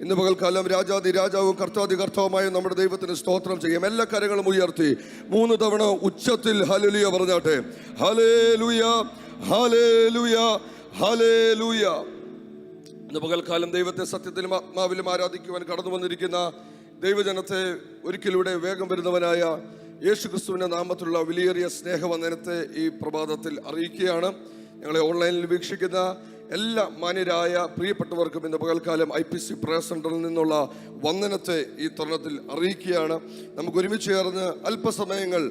ഇന്ന് പകൽക്കാലം രാജാതി രാജാവും കർത്താതി കർത്താവുമായ നമ്മുടെ ദൈവത്തിന് സ്തോത്രം ചെയ്യാം. എല്ലാ കരങ്ങളും ഉയർത്തി. മൂന്ന് തവണ ഉച്ചത്തിൽ ഹലലുയ പറഞ്ഞാട്ടെ. ഹലേലുയ ഹലേലുയ ഹലേലുയ ഇന്ന് പകൽക്കാലം ദൈവത്തെ സത്യത്തിലും ആത്മാവിലും ആരാധിക്കുവാൻ കടന്നു വന്നിരിക്കുന്ന ദൈവജനത്തെ ഒരിക്കലൂടെ വേഗം വരുന്നവനായ യേശു ക്രിസ്തുവിന്റെ നാമത്തിലുള്ള വിലയേറിയ സ്നേഹവന്ദനത്തെ ഈ പ്രഭാതത്തിൽ അറിയിക്കുകയാണ്. ഞങ്ങളെ ഓൺലൈനിൽ വീക്ഷിക്കുന്ന എല്ലാ മാന്യരായ പ്രിയപ്പെട്ടവർക്കും ഇന്ന് പകൽക്കാലം ഐ പി സി പ്രയർ സെന്ററിൽ നിന്നുള്ള വന്ദനത്തെ ഈ തരുണത്തിൽ അറിയിക്കുകയാണ്. നമുക്ക് ഒരുമിച്ച് ചേർന്ന് അല്പസമയങ്ങൾ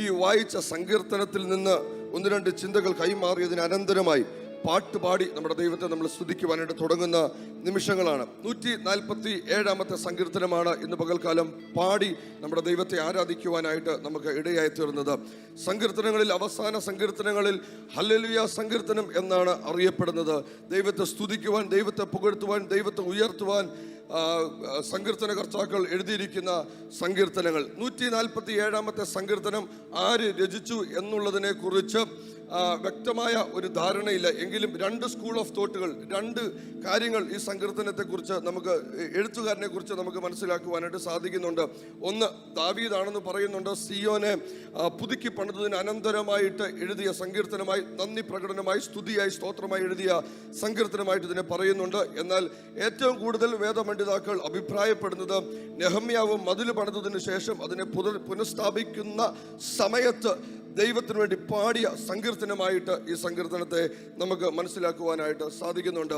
ഈ വായിച്ച സങ്കീർത്തനത്തിൽ നിന്ന് ഒന്ന് രണ്ട് ചിന്തകൾ കൈമാറിയതിന് അനന്തരമായി പാട്ടുപാടി നമ്മുടെ ദൈവത്തെ നമ്മൾ സ്തുതിക്കുവാനായിട്ട് തുടങ്ങുന്ന നിമിഷങ്ങളാണ്. നൂറ്റി നാൽപ്പത്തി ഏഴാമത്തെ സങ്കീർത്തനമാണ് ഇന്ന് പകൽക്കാലം പാടി നമ്മുടെ ദൈവത്തെ ആരാധിക്കുവാനായിട്ട് നമുക്ക് ഇടയായി തീർന്നത്. സങ്കീർത്തനങ്ങളിൽ അവസാന സങ്കീർത്തനങ്ങളിൽ ഹല്ലലുയ സങ്കീർത്തനം എന്നാണ് അറിയപ്പെടുന്നത്. ദൈവത്തെ സ്തുതിക്കുവാൻ ദൈവത്തെ പുകഴ്ത്തുവാൻ ദൈവത്തെ ഉയർത്തുവാൻ സങ്കീർത്തന കർത്താക്കൾ എഴുതിയിരിക്കുന്ന സങ്കീർത്തനങ്ങൾ. നൂറ്റി നാൽപ്പത്തി ഏഴാമത്തെ സങ്കീർത്തനം ആര് രചിച്ചു എന്നുള്ളതിനെ കുറിച്ച് വ്യക്തമായ ഒരു ധാരണയില്ല. എങ്കിലും രണ്ട് സ്കൂൾ ഓഫ് തോട്ടുകൾ രണ്ട് കാര്യങ്ങൾ ഈ സങ്കീർത്തനത്തെ കുറിച്ച് നമുക്ക് എഴുത്തുകാരനെ കുറിച്ച് നമുക്ക് മനസ്സിലാക്കുവാനായിട്ട് സാധിക്കുന്നുണ്ട്. ഒന്ന് ദാവീദാണെന്ന് പറയുന്നുണ്ട് സിയോനെ പുതുക്കി പണിതതിന് അനന്തരമായിട്ട് എഴുതിയ സങ്കീർത്തനമായി നന്ദി പ്രകടനമായി സ്തുതിയായി സ്തോത്രമായി എഴുതിയ സങ്കീർത്തനമായിട്ട് ഇതിനെ പറയുന്നുണ്ട്. എന്നാൽ ഏറ്റവും കൂടുതൽ വേദപണ്ഡിതാക്കൾ അഭിപ്രായപ്പെടുന്നത് നെഹമ്യാവും മതിൽ പണിതതിന് ശേഷം അതിനെ പുനഃസ്ഥാപിക്കുന്ന സമയത്ത് ദൈവത്തിന് വേണ്ടി പാടിയ സങ്കീർത്തനമായിട്ട് ഈ സങ്കീർത്തനത്തെ നമുക്ക് മനസ്സിലാക്കുവാനായിട്ട് സാധിക്കുന്നുണ്ട്.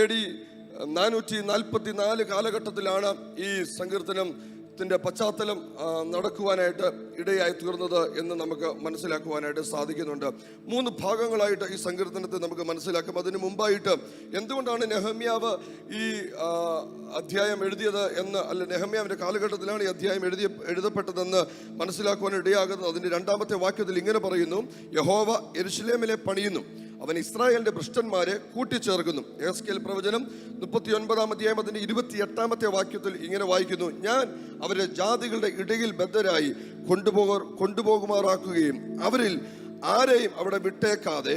എ ഡി നാനൂറ്റി നാൽപ്പത്തി നാല് കാലഘട്ടത്തിലാണ് ഈ സങ്കീർത്തനത്തിന്റെ പശ്ചാത്തലം നടക്കുവാനായിട്ട് ഇടയായി തീർന്നത് എന്ന് നമുക്ക് മനസ്സിലാക്കുവാനായിട്ട് സാധിക്കുന്നുണ്ട്. മൂന്ന് ഭാഗങ്ങളായിട്ട് ഈ സങ്കീർത്തനത്തെ നമുക്ക് മനസ്സിലാക്കും. അതിന് മുമ്പായിട്ട് എന്തുകൊണ്ടാണ് നെഹമ്യാവ് ഈ അധ്യായം എഴുതിയത് എന്ന് അല്ല നെഹമ്യാവിന്റെ കാലഘട്ടത്തിലാണ് ഈ അധ്യായം എഴുതിയ എഴുതപ്പെട്ടതെന്ന് മനസ്സിലാക്കുവാൻ ഇടയാകുന്നത്. അതിന്റെ രണ്ടാമത്തെ വാക്യത്തിൽ ഇങ്ങനെ പറയുന്നു യഹോവ എരുഷലേമിലെ പണിയുന്നു. അവൻ ഇസ്രായേലിന്റെ ഭ്രഷ്ടന്മാരെ കൂട്ടിച്ചേർക്കുന്നു. എസ്കേൽ പ്രവചനം മുപ്പത്തി ഒൻപതാം അധ്യായം അതിന്റെ ഇരുപത്തി എട്ടാമത്തെ വാക്യത്തിൽ ഇങ്ങനെ വായിക്കുന്നു. ഞാൻ അവരെ ജാതികളുടെ ഇടയിൽ ബദ്ധരായി കൊണ്ടുപോക കൊണ്ടുപോകുമാറാക്കുകയും അവരിൽ ആരെയും അവിടെ വിട്ടേക്കാതെ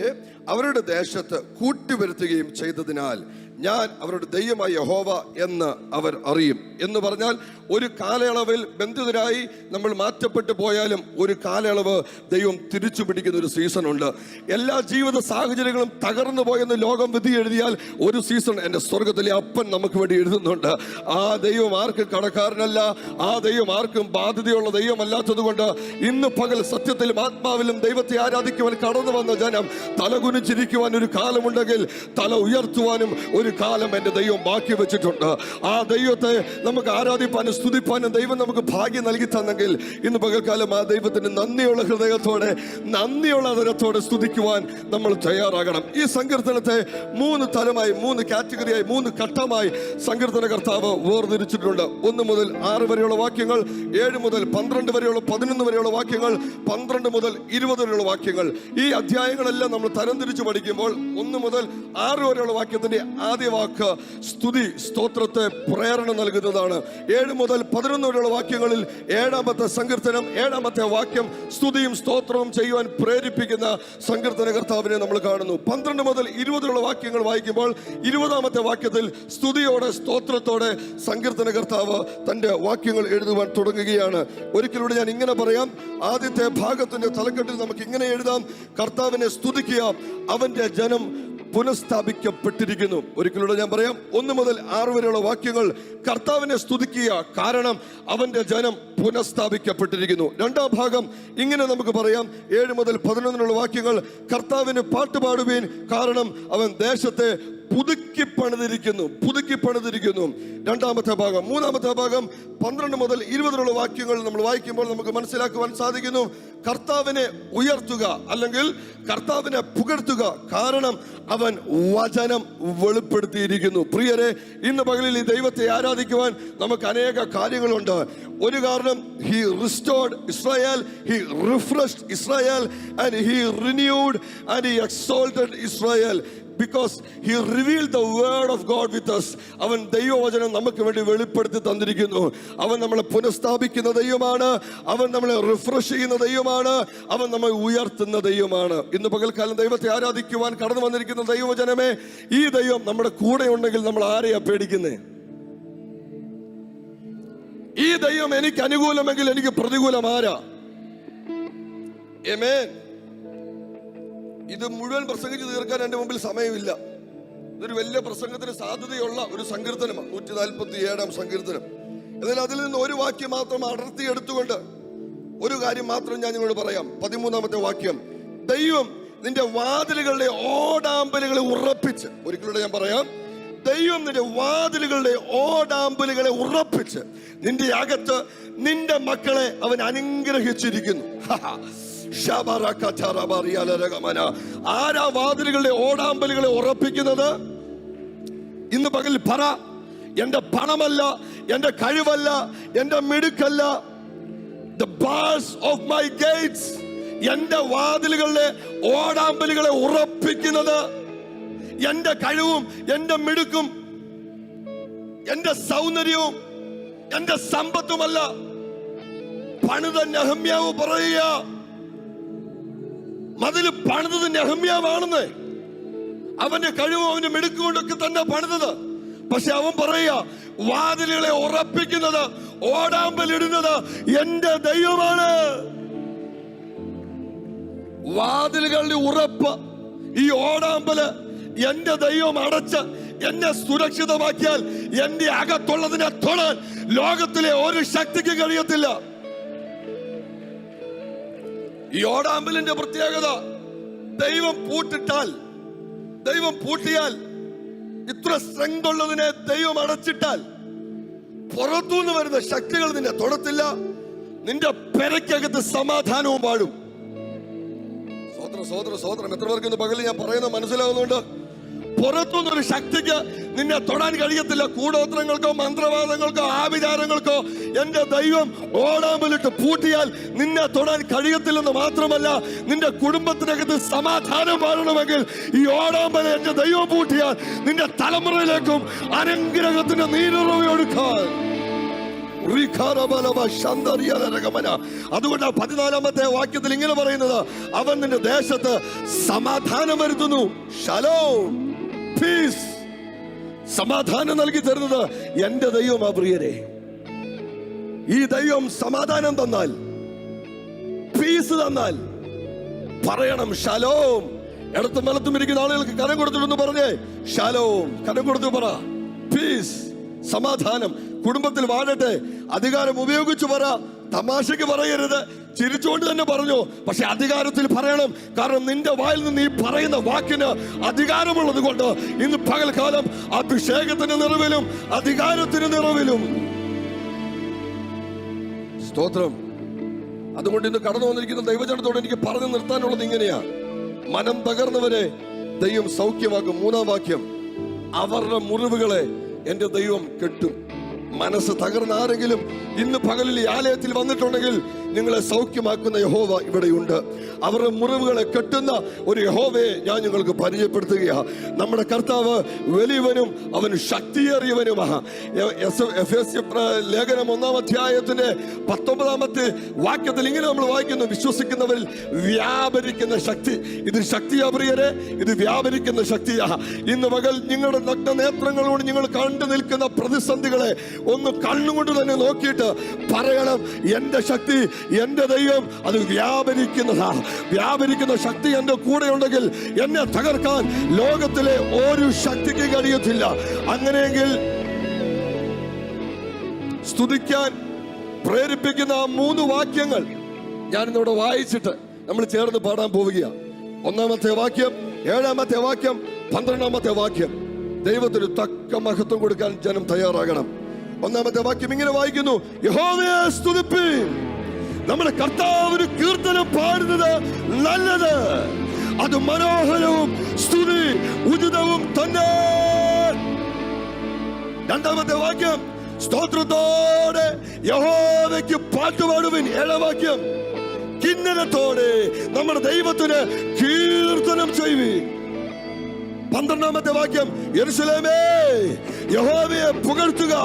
അവരുടെ ദേശത്ത് കൂട്ടിവരുത്തുകയും ചെയ്തതിനാൽ ഞാൻ അവരുടെ ദൈവമായ യഹോവ എന്ന് അവർ അറിയും. എന്ന് പറഞ്ഞാൽ ഒരു കാലയളവിൽ ബന്ധിതരായി നമ്മൾ മാറ്റപ്പെട്ടു പോയാലും ഒരു കാലയളവ് ദൈവം തിരിച്ചു പിടിക്കുന്ന ഒരു സീസൺ ഉണ്ട്. എല്ലാ ജീവിത സാഹചര്യങ്ങളും തകർന്നു പോയെന്ന് ലോകം വിധി എഴുതിയാൽ ഒരു സീസൺ എന്റെ സ്വർഗത്തിലെ അപ്പൻ നമുക്ക് വേണ്ടി എഴുതുന്നുണ്ട്. ആ ദൈവം ആർക്കും കടക്കാരനല്ല ആ ദൈവം ആർക്കും ബാധ്യതയുള്ള ദൈവമല്ലാത്തതുകൊണ്ട് ഇന്ന് പകൽ സത്യത്തിലും ആത്മാവിലും ദൈവത്തെ ആരാധിക്കുവാൻ കടന്നു വന്ന ജനം തലകുനിച്ചിരിക്കുവാൻ ഒരു കാലമുണ്ടെങ്കിൽ തല ഉയർത്തുവാനും കാലം എന്റെ ദൈവം ബാക്കി വെച്ചിട്ടുണ്ട്. ആ ദൈവത്തെ നമുക്ക് ആരാധിപ്പാനും സ്തുതിപ്പാനും ദൈവം നമുക്ക് ഭാഗ്യം നൽകി തന്നെങ്കിൽ ഇന്ന് പകൽക്കാലം ആ ദൈവത്തിന് നന്ദിയുള്ള ഹൃദയത്തോടെ നന്ദിയുള്ള അതരത്തോടെ സ്തുതിക്കുവാൻ നമ്മൾ തയ്യാറാകണം. ഈ സങ്കീർത്തനത്തെ മൂന്ന് തലമായി മൂന്ന് കാറ്റഗറിയായി മൂന്ന് ഘട്ടമായി സങ്കീർത്തന കർത്താവ് വേർതിരിച്ചിട്ടുണ്ട്. ഒന്ന് മുതൽ ആറ് വരെയുള്ള വാക്യങ്ങൾ ഏഴ് മുതൽ പന്ത്രണ്ട് വരെയുള്ള പതിനൊന്ന് വരെയുള്ള വാക്യങ്ങൾ പന്ത്രണ്ട് മുതൽ ഇരുപത് വരെയുള്ള വാക്യങ്ങൾ. ഈ അധ്യായങ്ങളെല്ലാം നമ്മൾ തരംതിരിച്ച് പഠിക്കുമ്പോൾ ഒന്ന് മുതൽ ആറ് വരെയുള്ള വാക്യത്തിന്റെ ആദ്യ വാക്ക് സ്തുതി സ്തോത്രത്തെ പ്രേരണ നൽകുന്നതാണ്. ഏഴ് മുതൽ പതിനൊന്ന് വരെയുള്ള വാക്യങ്ങളിൽ ഏഴാമത്തെ സങ്കീർത്തനം ഏഴാമത്തെ വാക്യം സ്തുതിയും സ്തോത്രവും ചെയ്യുവാൻ പ്രേരിപ്പിക്കുന്ന സങ്കീർത്തന കർത്താവിനെ നമ്മൾ കാണുന്നു. പന്ത്രണ്ട് മുതൽ ഇരുപതിലുള്ള വാക്യങ്ങൾ വായിക്കുമ്പോൾ ഇരുപതാമത്തെ വാക്യത്തിൽ സ്തുതിയോടെ സ്തോത്രത്തോടെ സങ്കീർത്തന കർത്താവ് തന്റെ വാക്യങ്ങൾ എഴുതുവാൻ തുടങ്ങുകയാണ്. ഒരിക്കലൂടെ ഞാൻ ഇങ്ങനെ പറയാം. ആദ്യത്തെ ഭാഗത്തിന്റെ തലക്കെട്ടിൽ നമുക്ക് ഇങ്ങനെ എഴുതാം. കർത്താവിനെ സ്തുതിക്കുക അവന്റെ ജനം പുനഃസ്ഥാപിക്കപ്പെട്ടിരിക്കുന്നു. ഒരിക്കലൂടെ ഞാൻ പറയാം ഒന്ന് മുതൽ ആറ് വരെയുള്ള വാക്യങ്ങൾ കർത്താവിനെ സ്തുതിക്കുക കാരണം അവന്റെ ജനം പുനഃസ്ഥാപിക്കപ്പെട്ടിരിക്കുന്നു. രണ്ടാം ഭാഗം ഇങ്ങനെ നമുക്ക് പറയാം ഏഴ് മുതൽ പതിനൊന്നിനുള്ള വാക്യങ്ങൾ കർത്താവിന് പാട്ടുപാടുവീൻ കാരണം അവൻ ദേശത്തെ പുതുക്കി പണിതിരിക്കുന്നു പുതുക്കി പണിതിരിക്കുന്നു. രണ്ടാമത്തെ ഭാഗം മൂന്നാമത്തെ ഭാഗം പന്ത്രണ്ട് മുതൽ ഇരുപതിലുള്ള വാക്യങ്ങൾ നമ്മൾ വായിക്കുമ്പോൾ നമുക്ക് മനസ്സിലാക്കുവാൻ സാധിക്കുന്നു. കർത്താവിനെ ഉയർത്തുക അല്ലെങ്കിൽ കർത്താവിനെ പുകഴ്ത്തുക കാരണം അവൻ വചനം വെളിപ്പെടുത്തിയിരിക്കുന്നു. പ്രിയരെ ഇന്ന് പകലിൽ ഈ ദൈവത്തെ ആരാധിക്കുവാൻ നമുക്ക് അനേക കാര്യങ്ങളുണ്ട്. ഒരു കാരണം he restored Israel he refreshed Israel and he renewed and he exalted Israel because he reveal the word of God with us അവൻ ദൈവവചനം നമുക്ക് വേണ്ടി വെളിപ്പെടുത്തി തന്നിരിക്കുന്നു. അവൻ നമ്മളെ പുനഃസ്ഥാപിക്കുന്ന ദൈവമാണ്. അവൻ നമ്മളെ റിഫ്രഷ് ചെയ്യുന്ന ദൈവമാണ്. അവൻ നമ്മെ ഉയർത്തുന്ന ദൈവമാണ്. ഇന്ന് പകൽക്കാലം ദൈവത്തെ ആരാധിക്കുവാൻ കടന്നു വന്നിരിക്കുന്ന ദൈവവചനമേ ഈ ദൈവം നമ്മുടെ കൂടെ ഉണ്ടെങ്കിൽ നമ്മൾ ആരെയാ പേടിക്കുന്നേ? ഈ ദൈവം എനിക്ക് അനുകൂലമെങ്കിൽ എനിക്ക് പ്രതികൂലം ആരാ. ഇത് മുഴുവൻ പ്രസംഗിച്ച് തീർക്കാൻ എന്റെ മുമ്പിൽ സമയമില്ല. ഇതൊരു വലിയ പ്രസംഗത്തിന് സാധ്യതയുള്ള ഒരു സങ്കീർത്തനമാണ് നൂറ്റി നാൽപ്പത്തി ഏഴാം സങ്കീർത്തനം. എന്നാൽ അതിൽ നിന്ന് ഒരു വാക്യം മാത്രം അടർത്തി എടുത്തുകൊണ്ട് ഒരു കാര്യം മാത്രം ഞാൻ നിങ്ങളോട് പറയാം. പതിമൂന്നാമത്തെ വാക്യം ദൈവം നിന്റെ വാതിലുകളുടെ ഓടാമ്പലുകളെ ഉറപ്പിച്ച് ഒരിക്കലൂടെ ഞാൻ പറയാം ദൈവം നിന്റെ വാതിലുകളുടെ ഓടാമ്പലുകളെ ഉറപ്പിച്ച് നിന്റെ അകത്ത് നിന്റെ മക്കളെ അവൻ അനുഗ്രഹിച്ചിരിക്കുന്നു. ആരാ വാതിലുകളുടെ ഓടാമ്പലുകളെ ഉറപ്പിക്കുന്നത്? ഇന്ന് പകൽ പറ. എന്റെ പണമല്ല എന്റെ കഴിവല്ല എന്റെ മിടുക്കല്ല. ബാസ് ഓഫ് മൈ ഗേറ്റ്സ് എന്റെ വാതിലുകളിലെ ഓടാമ്പലുകളെ ഉറപ്പിക്കുന്നത്. എന്റെ കഴിവും എന്റെ മിടുക്കും എന്റെ സൗന്ദര്യവും എന്റെ സമ്പത്തുമല്ല. പണിത നെഹമ്യാവ് പറയുക മതിൽ പണിതത് നെഹമ്യാവാണെന്ന് അവന്റെ കഴിവും അവന്റെ മിടുക്കും കൊണ്ടൊക്കെ തന്നെ പണിതത്. പക്ഷെ അവൻ പറയുക വാതിലുകളെ ഉറപ്പിക്കുന്നത് ഓടാമ്പലിടുന്നത് എന്റെ ദൈവമാണ്. വാതിലുകളുടെ ഉറപ്പ് ഈ ഓടാമ്പൽ എന്റെ ദൈവം അടച്ച് എന്നെ സുരക്ഷിതമാക്കിയാൽ എന്റെ അകത്തുള്ളതിനെ തൊടാൻ ലോകത്തിലെ ഒരു ശക്തിക്ക് കഴിയത്തില്ല. ഈ ഓടാമ്പലിന്റെ പ്രത്യേകത ദൈവം പൂട്ടിട്ടാൽ ദൈവം പൂട്ടിയാൽ ഇത്ര സ്ട്രെങ്ത് ഉള്ളതിനെ ദൈവം അടച്ചിട്ടാൽ പുറത്തുനിന്ന് വരുന്ന ശക്തികൾ നിന്നെ തൊടത്തില്ല നിന്റെ പെരയ്ക്കകത്ത് സമാധാനവും പാടും. സ്വോത്രം സ്വോത്രം സ്വോത്രം എത്ര പേർക്ക് ഇന്ന് പകൽ ഞാൻ പറയുന്നത് മനസ്സിലാവുന്നുണ്ട്? പുറത്തുനിന്നൊരു ശക്തിക്ക് നിന്നെ തൊടാൻ കഴിയത്തില്ല. കൂടോത്രങ്ങൾക്കോ മന്ത്രവാദങ്ങൾക്കോ ആവിചാരങ്ങൾക്കോ എന്റെ ദൈവം ഓടാമ്പലിട്ട് പൂട്ടിയാൽ നിന്നെ തൊടാൻ കഴിയത്തില്ലെന്ന് മാത്രമല്ല നിന്റെ കുടുംബത്തിനകത്ത് സമാധാനം പാടണമെങ്കിൽ ഈ ഓടാമ്പല എന്റെ ദൈവം പൂട്ടിയാൽ നിന്റെ തലമുറയിലേക്കും അനുഗ്രഹത്തിന്റെ റിഖാരബലവ ശന്തറിയരകമന. അതുകൊണ്ട് പതിനാലാമത്തെ വാക്യത്തിൽ ഇങ്ങനെ പറയുന്നത് അവൻ നിന്റെ ദേശത്ത് സമാധാനം വരുത്തുന്നു ഷലോ പീസ് സമാധാനം നൽകി തരുന്നത് എന്റെ ദൈവമാ പ്രിയരെ. ഈ ദൈവം സമാധാനം തന്നാൽ പീസ് തന്നാൽ പറയണം ശലോം ഇടത്തും വലത്തും ഇരിക്കുന്ന ആളുകൾക്ക് കരം കൊടുത്തിട്ടൊന്ന് പറഞ്ഞേ ശലോം കരം കൊടുത്തു പറ പീസ് സമാധാനം. കുടുംബത്തിൽ വാഴട്ടെ. അധികാരം ഉപയോഗിച്ചു പറ തമാശക്ക് പറയരുത്. ചിരിച്ചുകൊണ്ട് തന്നെ പറഞ്ഞു പക്ഷെ അധികാരത്തിൽ പറയണം. കാരണം നിന്റെ വായിൽ നിന്ന് ഈ പറയുന്ന വാക്കിന് അധികാരമുള്ളത് കൊണ്ട് ഇന്ന് പകൽക്കാലം അഭിഷേകത്തിന് നിറവിലും അധികാരത്തിന് നിറവിലും. സ്തോത്രം. അതുകൊണ്ട് ഇന്ന് കടന്നു വന്നിരിക്കുന്ന ദൈവജനത്തോട് എനിക്ക് പറഞ്ഞു നിർത്താനുള്ളത് ഇങ്ങനെയാ. മനം തകർന്നവരെ ദൈവം സൗഖ്യമാക്കും. മൂന്നാം വാക്യം. അവരുടെ മുറിവുകളെ എന്റെ ദൈവം കെട്ടും. മനസ്സ് തകർന്ന ആരെങ്കിലും ഇന്ന് പകലിൽ ഈ ആലയത്തിൽ വന്നിട്ടുണ്ടെങ്കിൽ നിങ്ങളെ സൗഖ്യമാക്കുന്ന യഹോവ ഇവിടെയുണ്ട്. അവരുടെ മുറിവുകളെ കെട്ടുന്ന ഒരു യഹോവയെ ഞാൻ നിങ്ങൾക്ക് പരിചയപ്പെടുത്തുകയാണ് നമ്മുടെ കർത്താവ് വലിയവനും അവൻ ശക്തിയേറിയവനുമാണ് ലേഖനം ഒന്നാം അധ്യായത്തിന്റെ പത്തൊമ്പതാമത്തെ വാക്യത്തിൽ ഇങ്ങനെ നമ്മൾ വായിക്കുന്നു. വിശ്വസിക്കുന്നവരിൽ വ്യാപരിക്കുന്ന ശക്തി. ഇത് ശക്തിയാ പ്രിയരെ. ഇത് വ്യാപരിക്കുന്ന ശക്തിയാ. ഇന്ന് പകൽ നിങ്ങളുടെ നഗ്ന നേത്രങ്ങളോട് നിങ്ങൾ കണ്ടു നിൽക്കുന്ന പ്രതിസന്ധികളെ ഒന്ന് കണ്ണുകൊണ്ട് തന്നെ നോക്കിയിട്ട് പറയണം. എന്റെ ശക്തി എന്റെ ദൈവം അത് വ്യാപരിക്കുന്നതാ വ്യാപരിക്കുന്ന ശക്തി എന്റെ കൂടെ ഉണ്ടെങ്കിൽ എന്നെ തകർക്കാൻ ലോകത്തിലെ ഒരു ശക്തിക്ക് കഴിയത്തില്ല. അങ്ങനെയെങ്കിൽ സ്തുതിക്കാൻ പ്രേരിപ്പിക്കുന്ന ആ മൂന്ന് വാക്യങ്ങൾ ഞാൻ ഞാനിന്നിവിടെ വായിച്ചിട്ട് നമ്മൾ ചേർന്ന് പാടാൻ പോവുകയാണ് ഒന്നാമത്തെ വാക്യം ഏഴാമത്തെ വാക്യം പന്ത്രണ്ടാമത്തെ വാക്യം. ദൈവത്തിന് തക്ക മഹത്വം കൊടുക്കാൻ ജനം തയ്യാറാകണം. ഒന്നാമത്തെ വാക്യം ഇങ്ങനെ വായിക്കുന്നു. യഹോവയെ സ്തുതിപ്പീൻ. നമ്മുടെ കർത്താവിന് കീർത്തനം പാടുന്നത് നല്ലത്. അത് മനോഹരവും സ്തുതി ഉചിതവും തന്നെ. രണ്ടാമത്തെ വാക്യം സ്തോത്രത്തോടെ യഹോവയ്ക്ക് പാട്ടുപാടുവിൻ ഏഴാം വാക്യം. കിന്നരത്തോടെ നമ്മുടെ ദൈവത്തിന് കീർത്തനം ചെയ്യുവിൻ. പന്ത്രണ്ടാമത്തെ വാക്യം യെരുശലേമേ യഹോവയെ പുകഴ്ത്തുക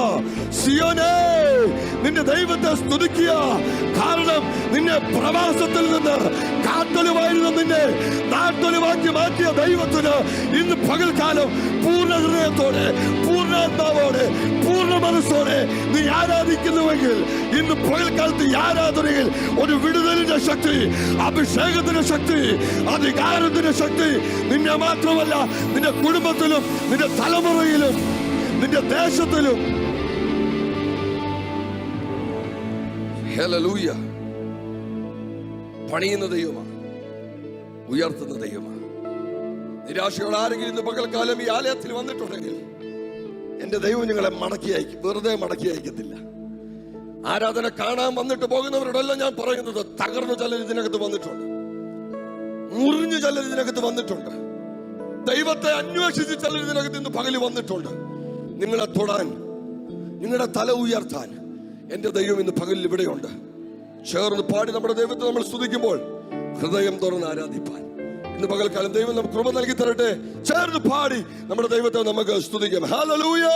സിയോനേ നിന്റെ ദൈവത്തെ സ്തുതിക്കുക. കാരണം നിന്നെ പ്രവാസത്തിൽ നിന്ന് കാത്തൊലിവായിരുന്ന നിന്നെ നാട്ടൊലിവാക്കി മാറ്റിയ ദൈവത്തിന് ഇന്ന് പകൽക്കാലം പൂർണ ഹൃദയത്തോടെ പൂർണ പൂർണാത്മാവോടെ പൂർണ മനസ്സോടെ നീ ആരാധിക്കുന്നുവെങ്കിൽ ഇന്ന് പകൽക്കാലത്ത് ആരാധനയിൽ ഒരു വിടുതലിന്റെ ശക്തി അഭിഷേകത്തിന്റെ ശക്തി അധികാരത്തിന്റെ ശക്തി നിന്നെ മാത്രമല്ല നിന്റെ കുടുംബത്തിലും നിന്റെ തലമുറയിലും നിന്റെ ദേശത്തിലും. ഹല്ലേലൂയ. പണിയുന്ന ദൈവമാണ് ഉയർത്തുന്ന ദൈവമാണ്. നിരാശയോടെ ആരെങ്കിലും ഇന്ന് പകൽക്കാലം ഈ ആലയത്തിൽ വന്നിട്ടുണ്ടെങ്കിൽ എന്റെ ദൈവം നിങ്ങളെ മടക്കി അയക്കും. വെറുതെ മടക്കി അയക്കത്തില്ല. ആരാധന കാണാൻ വന്നിട്ട് പോകുന്നവരോടെല്ലാം ഞാൻ പറയുന്നത്. തകർന്നു ചിലർ ഇതിനകത്ത് വന്നിട്ടുണ്ട്. മുറിഞ്ഞു ചിലർ ഇതിനകത്ത് വന്നിട്ടുണ്ട്. ദൈവത്തെ അന്വേഷിച്ച് ചിലർ ഇതിനകത്ത് ഇന്ന് പകൽ വന്നിട്ടുണ്ട്. നിങ്ങളെ തൊടാൻ നിങ്ങളുടെ തല ഉയർത്താൻ എന്റെ ദൈവം ഇന്ന് പകലിൽ ഇവിടെയുണ്ട്. ചേർന്ന് പാടി നമ്മുടെ ദൈവത്തെ നമ്മൾ സ്തുതിക്കുമ്പോൾ ഹൃദയം തുറന്ന് ആരാധിപ്പാൻ. ഇന്ന് പകൽക്കാലം ദൈവം നമുക്ക് കൃപ നൽകി തരട്ടെ. ചേർന്ന് പാടി നമ്മുടെ ദൈവത്തെ നമുക്ക് സ്തുതിക്കാം. ഹല്ലേലൂയ